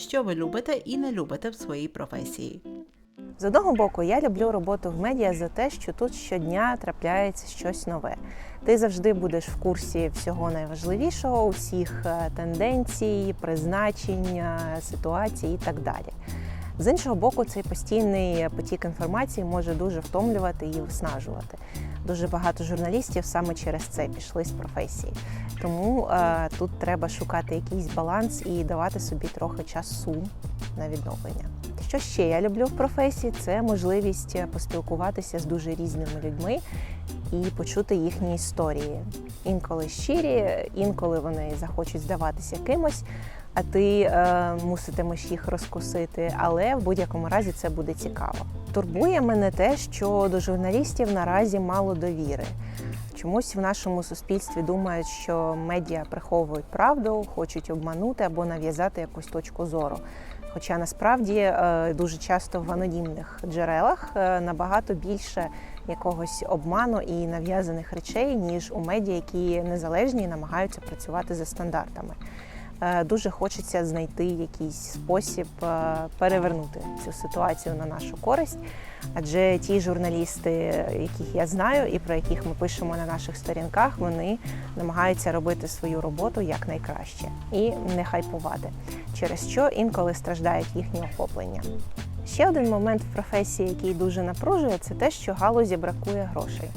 що ви любите і не любите в своїй професії. З одного боку, я люблю роботу в медіа за те, що тут щодня трапляється щось нове. Ти завжди будеш в курсі всього найважливішого, усіх е, тенденцій, призначень, е, ситуацій і так далі. З іншого боку, цей постійний потік інформації може дуже втомлювати і виснажувати. Дуже багато журналістів саме через це пішли з професії. Тому е, тут треба шукати якийсь баланс і давати собі трохи часу на відновлення. Що ще я люблю в професії, це можливість поспілкуватися з дуже різними людьми і почути їхні історії. Інколи щирі, інколи вони захочуть здаватися кимось, а ти е, муситимеш їх розкусити. Але в будь-якому разі це буде цікаво. Турбує мене те, що до журналістів наразі мало довіри. Чомусь в нашому суспільстві думають, що медіа приховують правду, хочуть обманути або нав'язати якусь точку зору. Хоча насправді е, дуже часто в анонімних джерелах е, набагато більше якогось обману і нав'язаних речей, ніж у медіа, які незалежні і намагаються працювати за стандартами. Е, Дуже хочеться знайти якийсь спосіб е, перевернути цю ситуацію на нашу користь. Адже ті журналісти, яких я знаю і про яких ми пишемо на наших сторінках, вони намагаються робити свою роботу якнайкраще і не хайпувати, через що інколи страждають їхні охоплення. Ще один момент в професії, який дуже напружує, це те, що галузі бракує грошей.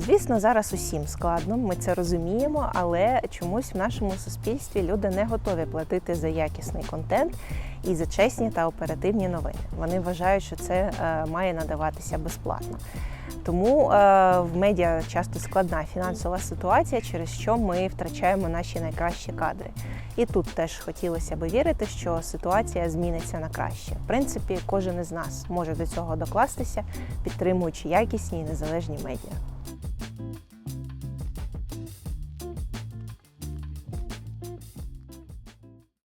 Звісно, зараз усім складно, ми це розуміємо, але чомусь в нашому суспільстві люди не готові платити за якісний контент і за чесні та оперативні новини. Вони вважають, що це е, має надаватися безплатно. Тому е, в медіа часто складна фінансова ситуація, через що ми втрачаємо наші найкращі кадри. І тут теж хотілося би вірити, що ситуація зміниться на краще. В принципі, кожен із нас може до цього докластися, підтримуючи якісні і незалежні медіа.